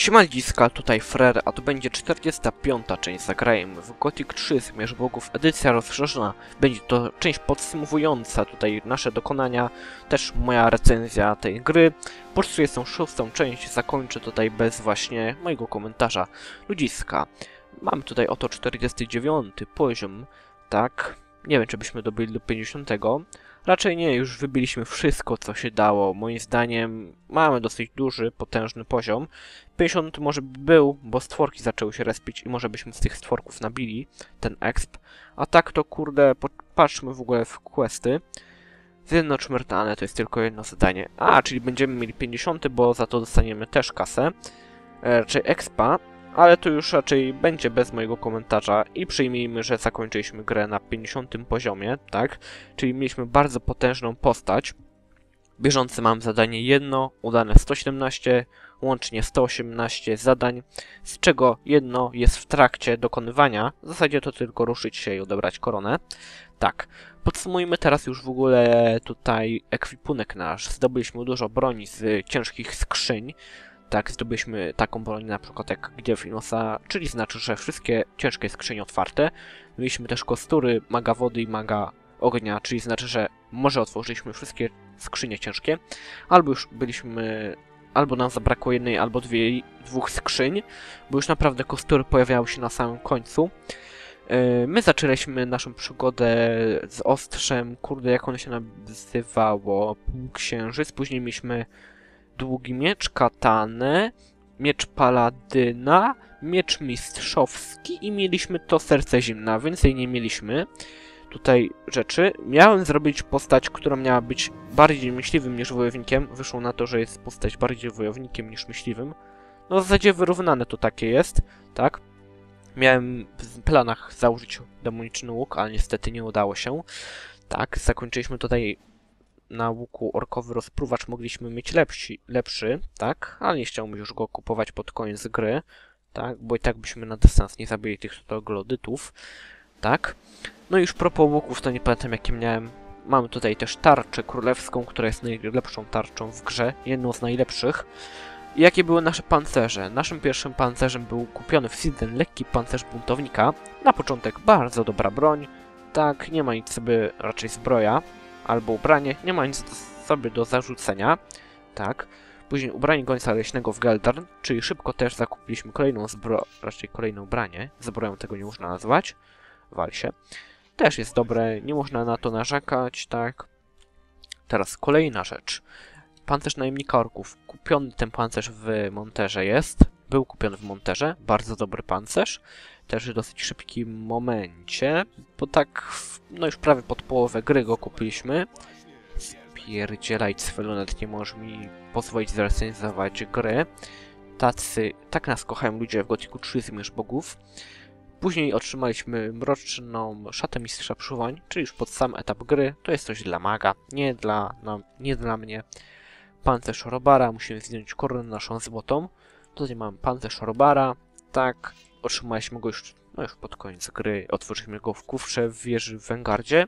Siemaliska, tutaj Frer, a to będzie 45. część Zagrajmy w Gothic 3 Zmierz Bogów, edycja rozszerzona. Będzie to część podsumowująca tutaj nasze dokonania, też moja recenzja tej gry. Tą szóstą część, zakończę tutaj bez właśnie mojego komentarza. Ludziska, mamy tutaj oto 49 poziom, tak? Nie wiem, czy byśmy dobili do 50. Raczej nie, już wybiliśmy wszystko, co się dało. Moim zdaniem mamy dosyć duży, potężny poziom. 50 może by był, bo stworki zaczęły się respić i może byśmy z tych stworków nabili ten exp. A tak to kurde, patrzmy w ogóle w questy. Zjednoczmertane to jest tylko jedno zadanie. A, czyli będziemy mieli 50, bo za to dostaniemy też kasę. E, raczej expa, ale to już raczej będzie bez mojego komentarza i przyjmijmy, że zakończyliśmy grę na 50 poziomie, tak? Czyli mieliśmy bardzo potężną postać. Bieżący mam zadanie jedno, udane 117, łącznie 118 zadań, z czego jedno jest w trakcie dokonywania. W zasadzie to tylko ruszyć się i odebrać koronę. Tak, podsumujmy teraz już w ogóle tutaj ekwipunek nasz. Zdobyliśmy dużo broni z ciężkich skrzyń. Tak, zdobyliśmy taką broń na przykład jak Gniew Inosa, czyli znaczy, że wszystkie ciężkie skrzynie otwarte. Mieliśmy też kostury maga wody i maga ognia, czyli znaczy, że może otworzyliśmy wszystkie skrzynie ciężkie, albo już byliśmy, albo nam zabrakło jednej albo dwie, dwóch skrzyń, bo już naprawdę kostury pojawiały się na samym końcu. Yy, my zaczęliśmy naszą przygodę z ostrzem, kurde jak ono się nazywało, półksiężyc, później mieliśmy długi miecz, katanę, miecz paladyna, miecz mistrzowski i mieliśmy to serce zimna, więcej nie mieliśmy tutaj rzeczy. Miałem zrobić postać, która miała być bardziej myśliwym niż wojownikiem. Wyszło na to, że jest postać bardziej wojownikiem niż myśliwym. No w zasadzie wyrównane to takie jest, tak? Miałem w planach założyć demoniczny łuk, ale niestety nie udało się. Tak, zakończyliśmy tutaj na łuku orkowy rozpruwacz mogliśmy mieć lepszy, lepszy, tak? Ale nie chciałbym już go kupować pod koniec gry, tak? Bo i tak byśmy na dystans nie zabili tych troglodytów, tak? No i już propos łuków, to nie pamiętam jakie miałem. Mamy tutaj też tarczę królewską, która jest najlepszą tarczą w grze, jedną z najlepszych. I jakie były nasze pancerze? Naszym pierwszym pancerzem był kupiony w Siden lekki pancerz buntownika. Na początek bardzo dobra broń, tak, nie ma nic sobie raczej zbroja, albo ubranie, nie ma nic sobie do zarzucenia, tak. Później ubranie gońca leśnego w Geldarn, czyli szybko też zakupiliśmy kolejną zbro... raczej kolejne ubranie, zbroją tego nie można nazwać, wal się. Też jest dobre, nie można na to narzekać, tak. Teraz kolejna rzecz. Pancerz najemnika orków. Kupiony ten pancerz w monterze jest. Był kupiony w monterze. Bardzo dobry pancerz. Też w dosyć szybkim momencie. Bo tak, no już prawie pod połowę gry go kupiliśmy. Spierdzielaj Cwelunet, nie możesz mi pozwolić zrecenzować gry. Tacy, tak nas kochają ludzie w Gotiku 3 Zmierz Bogów. Później otrzymaliśmy mroczną szatę mistrza przywołań, czyli już pod sam etap gry. To jest coś dla maga, nie dla, no, nie dla mnie. Pancerz Robara, musimy zdjąć koronę naszą złotą. Tutaj mamy pancerz Robara, tak, otrzymaliśmy go już, no już pod koniec gry. Otworzyliśmy go w kufrze w wieży w Wengardzie.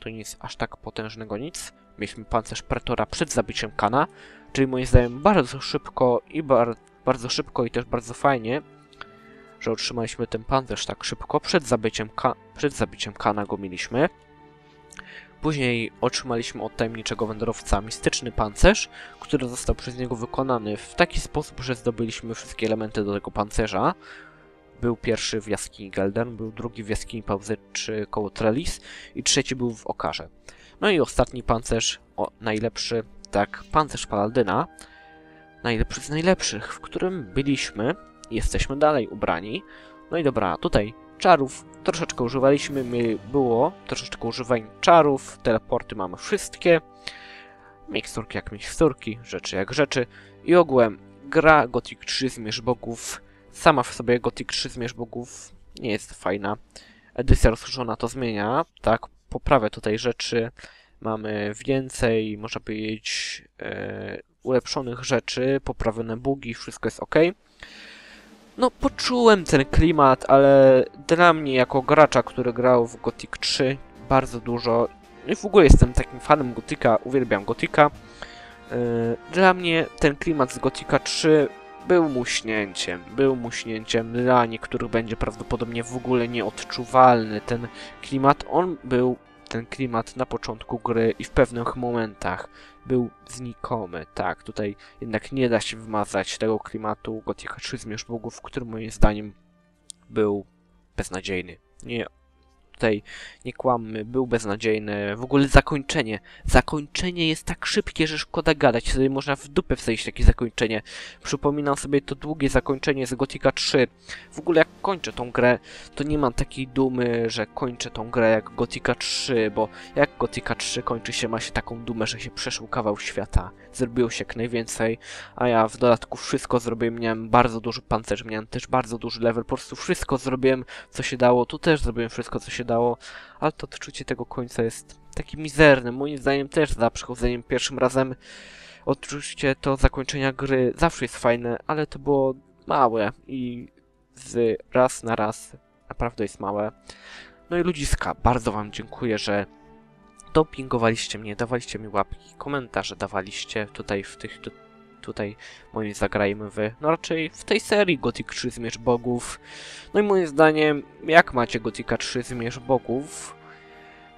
To nie jest aż tak potężnego nic. Mieliśmy pancerz Pretora przed zabiciem Kana, czyli moim zdaniem bardzo szybko i bar bardzo szybko i też bardzo fajnie że otrzymaliśmy ten pancerz tak szybko. Przed zabiciem, Ka przed zabiciem Kana go mieliśmy. Później otrzymaliśmy od tajemniczego wędrowca mistyczny pancerz, który został przez niego wykonany w taki sposób, że zdobyliśmy wszystkie elementy do tego pancerza. Był pierwszy w jaskini Geldern, był drugi w jaskini Pauzeczy koło Trellis i trzeci był w Okarze. No i ostatni pancerz, o, najlepszy, tak, pancerz Paladyna, najlepszy z najlepszych, w którym byliśmy jesteśmy dalej ubrani. No i dobra, tutaj czarów. Troszeczkę używaliśmy, my było troszeczkę używań czarów, teleporty mamy wszystkie, miksturki jak miksturki, rzeczy jak rzeczy. I ogółem gra Gothic 3 Zmierz Bogów, sama w sobie Gothic 3 Zmierz Bogów nie jest fajna. Edycja rozszerzona to zmienia, tak, poprawia tutaj rzeczy, mamy więcej, można powiedzieć, e, ulepszonych rzeczy, poprawione bugi, wszystko jest ok. No, poczułem ten klimat, ale dla mnie jako gracza, który grał w Gothic 3 bardzo dużo, no i w ogóle jestem takim fanem Gotika, uwielbiam Gotika, yy, dla mnie ten klimat z Gotika 3 był muśnięciem. Był muśnięciem. Dla niektórych będzie prawdopodobnie w ogóle nieodczuwalny ten klimat. On był, ten klimat na początku gry i w pewnych momentach był znikomy. Tak, tutaj jednak nie da się wymazać tego klimatu Gothica 3 Zmierzch Bogów, który moim zdaniem był beznadziejny. Nie, tutaj nie kłammy, był beznadziejny. W ogóle zakończenie. Zakończenie jest tak szybkie, że szkoda gadać. Sobie można w dupę wsadzić takie zakończenie. Przypominam sobie to długie zakończenie z Gothica 3. W ogóle jak kończę tą grę, to nie mam takiej dumy, że kończę tą grę jak Gothica 3, bo jak Gothica 3 kończy się, ma się taką dumę, że się przeszł kawał świata. Zrobiło się jak najwięcej, a ja w dodatku wszystko zrobiłem. Miałem bardzo duży pancerz, miałem też bardzo duży level. Po prostu wszystko zrobiłem, co się dało. Tu też zrobiłem wszystko, co się dało, ale to odczucie tego końca jest taki mizerny. Moim zdaniem też za przechodzeniem pierwszym razem odczucie to zakończenia gry zawsze jest fajne, ale to było małe i z raz na raz naprawdę jest małe. No i ludziska, bardzo wam dziękuję, że dopingowaliście mnie, dawaliście mi łapki, komentarze dawaliście tutaj w tych tutaj moim zagrajmy wy, no raczej w tej serii Gothic 3 Zmierzch Bogów. No i moim zdaniem, jak macie Gothica 3 Zmierzch Bogów,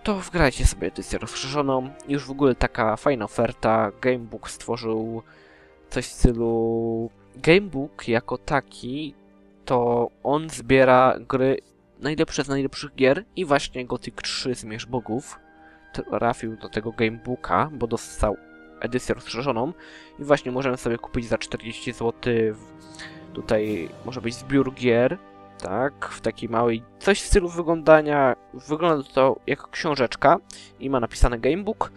to wgrajcie sobie edycję rozszerzoną. Już w ogóle taka fajna oferta. Gamebook stworzył coś w stylu... Gamebook jako taki, to on zbiera gry najlepsze z najlepszych gier i właśnie Gothic 3 Zmierzch Bogów trafił do tego Gamebooka, bo dostał edycję rozszerzoną i właśnie możemy sobie kupić za 40 zł tutaj może być zbiór gier tak, w takiej małej, coś w stylu wyglądania, wygląda to jak książeczka i ma napisane Gamebook,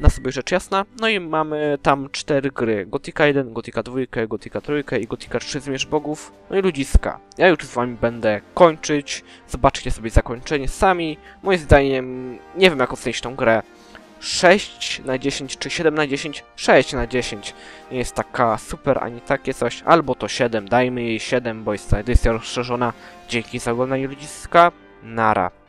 na sobie rzecz jasna, no i mamy tam cztery gry, Gothica 1, Gothica 2, Gothica 3 i Gothica 3 Zmierzch Bogów, no i ludziska. Ja już z wami będę kończyć, zobaczcie sobie zakończenie sami, moim zdaniem, nie wiem jak ocenić tą grę, 6 na 10 czy 7 na 10? 6 na 10. Nie jest taka super ani takie coś. Albo to 7. Dajmy jej 7, bo jest ta edycja rozszerzona. Dzięki za oglądanie ludziska. Nara.